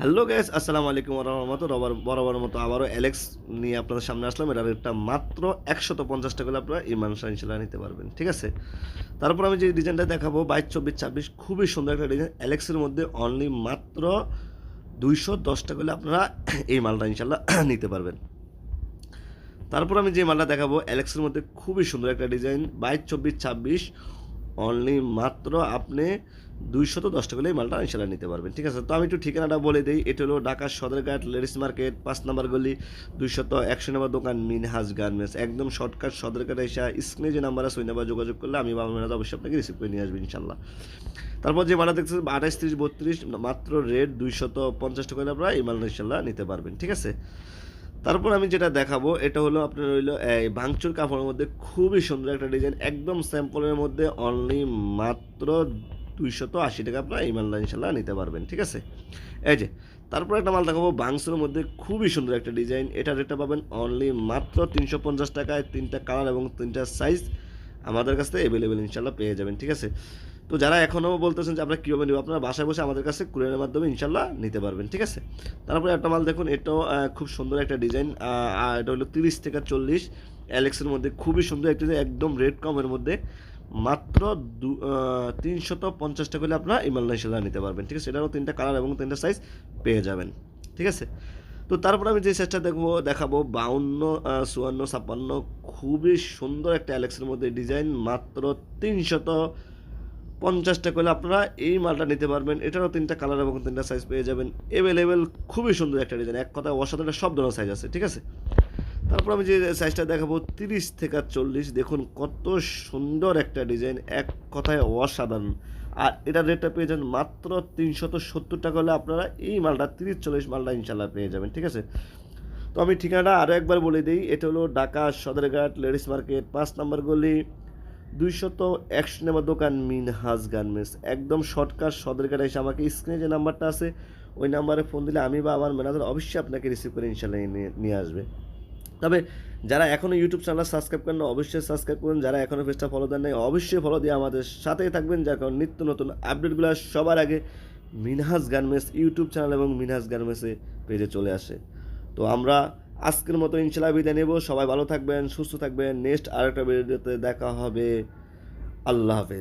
Hello gas আসসালামু আলাইকুম রহমত রবার বরাবর মতো আবারও অ্যালেক্স নিয়ে আপনাদের সামনে আসলাম। এটার রেটটা মাত্র একশত পঞ্চাশ টাকা আপনারা ইমান ইনশাল্লাহ নিতে পারবেন, ঠিক আছে? তারপর আমি যে ডিজাইনটা দেখাবো, বাইশ, চব্বিশ, ছাব্বিশ, খুবই সুন্দর একটা ডিজাইন অ্যালেক্সের মধ্যে অনলি মাত্র দুইশো দশ টাকা আপনারা এই মালটা ইনশাল্লাহ নিতে পারবেন। তারপর আমি যে মালটা দেখাবো অ্যালেক্সের মধ্যে খুবই সুন্দর একটা ডিজাইন বাইশ, চব্বিশ, ছাব্বিশ অনলি মাত্র আপনি দুইশত দশ টাকা এই মালটা ইনশাল্লাহ নিতে পারবেন, ঠিক আছে? তো আমি একটু ঠিকানাটা বলে দিই, এটা হলো ঢাকা সদরঘাট লেডিস মার্কেট, পাঁচ নম্বর গলি, দুইশত একশো নম্বর দোকান, মিনহাজ গার্মেন্টস। একদম শর্টকাট সদরঘাট এসে স্ক্রিনে যে নাম্বার আছে ওই নাম্বার যোগাযোগ করলে আমি বাবা মেনাজ অবশ্যই আপনাকে রিসিভ করে নিয়ে আসবেন ইনশাল্লাহ তারপর যে মালটা দেখছেন আঠাশ তিরিশ, বত্রিশ, মাত্র রেট দুইশত পঞ্চাশ টাকা আপনারা এই মালটা ইনশাল্লাহ নিতে পারবেন, ঠিক আছে? তারপর আমি যেটা দেখাবো, এটা হলো আপনার রইল, এই ভাঙচুর কাপড়ের মধ্যে খুবই সুন্দর একটা ডিজাইন একদম স্যাম্পলের মধ্যে অনলি মাত্র দুইশত আশি টাকা আপনার এই মালটা ইনশাল্লাহ নিতে পারবেন, ঠিক আছে? এই যে, তারপর একটা মাল দেখাবো বাংসের মধ্যে খুবই সুন্দর একটা ডিজাইন এটা রেটটা পাবেন অনলি মাত্র তিনশো পঞ্চাশ টাকায় তিনটা কালার এবং তিনটা সাইজ আমাদের কাছ থেকে অ্যাভেলেবেল ইনশাল্লাহ পেয়ে যাবেন, ঠিক আছে? তো যারা এখনও বলতেছেন যে আমরা কীভাবে নেব, আপনারা বাসায় বসে আমাদের কাছে কুরিয়ারের মাধ্যমে ইনশাল্লাহ নিতে পারবেন, ঠিক আছে? তারপরে একটা মাল দেখুন, এটাও খুব সুন্দর একটা ডিজাইন এটা হলো তিরিশ থেকে চল্লিশ। অ্যালেক্সের মধ্যে খুবই সুন্দর একটা একদম রেড কমের মধ্যে। মাত্র দু তিনশত পঞ্চাশ টাকা হলে আপনারা এই মালটা ইনশাল্লাহ নিতে পারবেন, ঠিক আছে? এটারও তিনটা কালার এবং তিনটা সাইজ পেয়ে যাবেন, ঠিক আছে? তো তারপর আমি যে সেটটা দেখব, দেখাবো, বাউন্ন চুয়ান্ন, ছাপ্পান্ন। খুবই সুন্দর একটা অ্যালেক্সের মধ্যে ডিজাইন, মাত্র তিনশত পঞ্চাশ টাকা হলে আপনারা এই মালটা নিতে পারবেন। এটারও তিনটা কালার এবং তিনটা সাইজ পেয়ে যাবেন। অ্যাভেলেবেল খুবই সুন্দর একটা ডিজাইন এক কথায় অসাধারণ, সব ধরনের সাইজ আছে, ঠিক আছে? তারপর আমি যে সাইজটা দেখাবো, তিরিশ থেকে চল্লিশ, দেখুন কত সুন্দর একটা ডিজাইন এক কথায় অসাধারণ। আর এটার রেটটা পেয়ে যান মাত্র তিনশত সত্তর টাকা হলে আপনারা এই মালটা, তিরিশ চল্লিশ মালটা ইনশাল্লাহ পেয়ে যাবেন, ঠিক আছে? তো আমি ঠিকানাটা আরও একবার বলে দিই, এটা হলো ঢাকা সদরঘাট লেডিস মার্কেট, পাঁচ নম্বর গলি দুইশত একশো নম্বর দোকান মিনহাজ গার্মেন্টস। একদম শর্টকাট সদরঘাট এসে আমাকে স্ক্রিনে যে নাম্বারটা আছে, ওই নাম্বারে ফোন দিলে আমি বা আমার ম্যানেজার অবশ্যই আপনাকে রিসিভ করে ইনশাল্লাহ নিয়ে আসবে। তবে যারা এখনও ইউটিউব চ্যানেল সাবস্ক্রাইব করেন না, অবশ্যই সাবস্ক্রাইব করুন। যারা এখনও পেজটা ফলো দেন নাই, অবশ্যই ফলো দিয়ে আমাদের সাথেই থাকবেন। যার কারণ নিত্য নতুন আপডেটগুলো সবার আগে মিনহাজ গার্মেন্টস ইউটিউব চ্যানেল এবং মিনহাজ গার্মেন্টসে পেজে চলে আসে। তো আমরা আজকের মতো ইনশাল্লাহ বিদায় নেব। সবাই ভালো থাকবেন, সুস্থ থাকবেন। নেক্সট আরেকটা ভিডিওতে দেখা হবে। আল্লাহ হাফেজ।